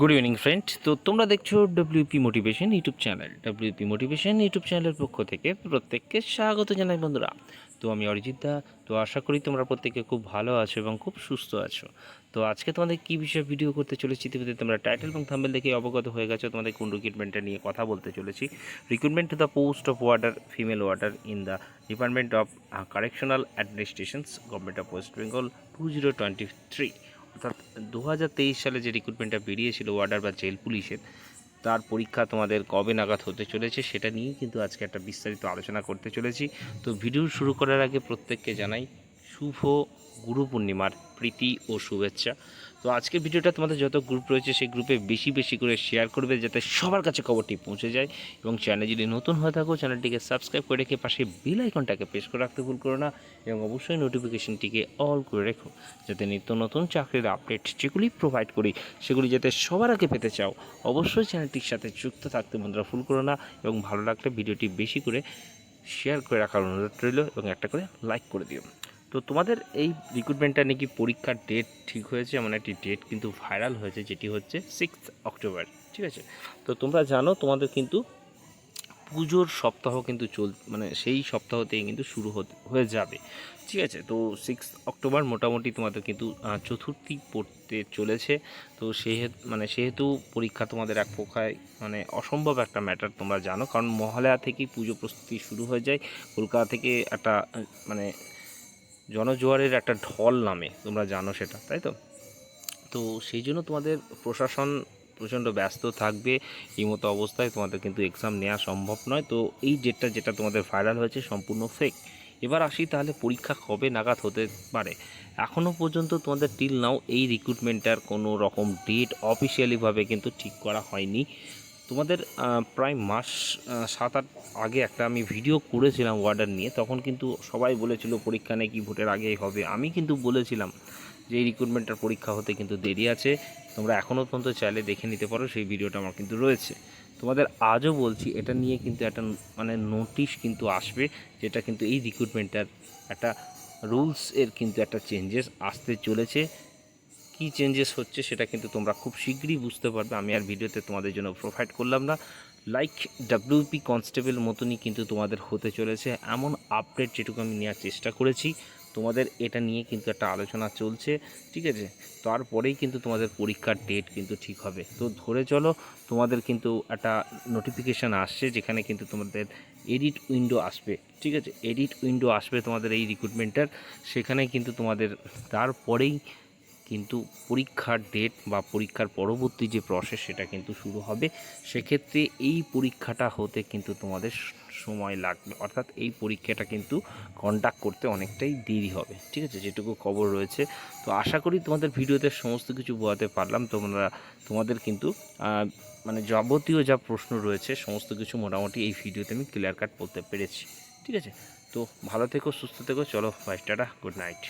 Good evening friend তো তোমরা দেখছ WP motivation YouTube channel WP motivation YouTube চ্যানেলের পক্ষ থেকে প্রত্যেককে স্বাগত জানাই, বন্ধুরা। তো আমি অরিজিৎ দা। তো আশা করি তোমরা প্রত্যেকে খুব ভালো আছো এবং খুব সুস্থ আছো। তো আজকে তোমাদের কী বিষয়ে ভিডিও করতে চলেছি ইতিমধ্যে তোমরা টাইটেল এবং থাম্বেল দেখে অবগত হয়ে গেছো। তোমাদের কোন রিক্রুটমেন্টটা নিয়ে কথা বলতে চলেছি। Recruitment to the post of warder female warder in the department of correctional administrations government of West Bengal two zero twenty three অর্থাৎ দু হাজার তেইশ সালে যে রিক্রুটমেন্টটা বেরিয়েছিল ওয়ার্ডার বা জেল পুলিশের, তার পরীক্ষা তোমাদের কবে নাগাদ হতে চলেছে সেটা নিয়েই কিন্তু আজকে একটা বিস্তারিত আলোচনা করতে চলেছি। তো ভিডিও শুরু করার আগে প্রত্যেককে জানাই শুভ গুরু পূর্ণিমার প্রীতি ও শুভেচ্ছা। তো আজকের ভিডিওটা তোমাদের যত গ্রুপ রয়েছে, সেই গ্রুপে বেশি বেশি করে শেয়ার করবে যাতে সবার কাছে খবরটি পৌঁছে যায় এবং চ্যানেল যদি নতুন হয়ে থাকো চ্যানেলটিকে সাবস্ক্রাইব করে রেখে পাশে বেল আইকনটাকে প্রেস করে রাখতে ভুল করো না এবং অবশ্যই নোটিফিকেশনটিকে অল করে রেখো যাতে নিত্য নতুন চাকরির আপডেট যেগুলি প্রোভাইড করি, সেগুলি যাতে সবার আগে পেতে চাও, অবশ্যই চ্যানেলটির সাথে যুক্ত থাকতে বন্ধুরা ভুল করো না এবং ভালো লাগলে ভিডিওটি বেশি করে শেয়ার করে রাখার অনুরোধ রইল এবং একটা করে লাইক করে দিও। তো তোমাদের এই রিক্রুটমেন্টটা নাকি পরীক্ষার ডেট ঠিক হয়েছে? এমন একটি ডেট কিন্তু ভাইরাল হয়েছে, যেটি হচ্ছে সিক্স অক্টোবর ঠিক আছে? তো তোমরা জানো, তোমাদের কিন্তু পুজোর সপ্তাহ কিন্তু চল মানে সেই সপ্তাহতেই কিন্তু শুরু হয়ে যাবে, ঠিক আছে? তো সিক্স অক্টোবর মোটামুটি তোমাদের কিন্তু চতুর্থী পড়তে চলেছে। তো সেহেতু মানে সেহেতু পরীক্ষা তোমাদের এক প্রকার মানে অসম্ভব একটা ম্যাটার তোমরা জানো। কারণ মহালয়া থেকেই পুজো প্রস্তুতি শুরু হয়ে যায়। কলকাতা থেকে একটা মানে জনজোয়ারের একটা ঢল নামে, তোমরা জানো সেটা, তাই তো? তো সেই জন্য তোমাদের প্রশাসন প্রচণ্ড ব্যস্ত থাকবে এই মতো অবস্থায় তোমাদের কিন্তু এক্সাম নেওয়া সম্ভব নয়। তো এই ডেটটা যেটা তোমাদের ভাইরাল হয়েছে সম্পূর্ণ ফেক এবার আসি তাহলে পরীক্ষা কবে নাগাদ হতে পারে? এখনও পর্যন্ত তোমাদের টিল নাও এই রিক্রুটমেন্টটার কোনো রকম ডেট অফিসিয়ালিভাবে কিন্তু ঠিক করা হয়নি। তোমাদের প্রায় মাস সাত আট আগে একটা আমি ভিডিও করেছিলাম ওয়ার্ডার নিয়ে। তখন কিন্তু সবাই বলেছিল পরীক্ষা নাকি ভোটের আগেই হবে। আমি কিন্তু বলেছিলাম যে এই রিক্রুটমেন্টের পরীক্ষা হতে কিন্তু দেরি আছে। তোমরা এখনও পর্যন্ত চাইলে দেখে নিতে পারো, সেই ভিডিওটা আমার কিন্তু রয়েছে। তোমাদের আজও বলছি, এটা নিয়ে কিন্তু একটা মানে নোটিশ কিন্তু আসবে, যেটা কিন্তু এই রিক্রুটমেন্টটার একটা রুলস এর কিন্তু একটা চেঞ্জেস আসতে চলেছে। কী চেঞ্জেস হচ্ছে সেটা কিন্তু তোমরা খুব শীঘ্রই বুঝতে পারবে। আমি আর ভিডিওতে তোমাদের জন্য প্রোভাইড করলাম না। লাইক ডাব্লিউপি কনস্টেবল মতনই কিন্তু তোমাদের হতে চলেছে। এমন আপডেট যেটুকু আমি নেওয়ার চেষ্টা করেছি, তোমাদের এটা নিয়ে কিন্তু একটা আলোচনা চলছে, ঠিক আছে? তারপরেই কিন্তু তোমাদের পরীক্ষার ডেট কিন্তু ঠিক হবে। তো ধরে চলো, তোমাদের কিন্তু একটা নোটিফিকেশান আসছে যেখানে কিন্তু তোমাদের এডিট উইন্ডো আসবে, ঠিক আছে? এডিট উইন্ডো আসবে তোমাদের এই রিক্রুটমেন্টের সেখানে কিন্তু তোমাদের, তারপরেই কিন্তু পরীক্ষার ডেট বা পরীক্ষার পরবর্তী যে প্রসেস সেটা কিন্তু শুরু হবে। সেক্ষেত্রে এই পরীক্ষাটা হতে কিন্তু তোমাদের সময় লাগবে। অর্থাৎ এই পরীক্ষাটা কিন্তু কন্ডাক্ট করতে অনেকটাই দেরি হবে। ঠিক আছে? যেটুকু খবর রয়েছে। তো আশা করি তোমাদের ভিডিওতে সমস্ত কিছু বোঝাতে পারলাম। তোমরা, তোমাদের কিন্তু মানে যাবতীয় যা প্রশ্ন রয়েছে, সমস্ত কিছু মোটামুটি এই ভিডিওতে আমি ক্লিয়ার কাট বলতে পেরেছি। ঠিক আছে? তো ভালো থেকো, সুস্থ থেকো। চলো বাই টাটা গুড নাইট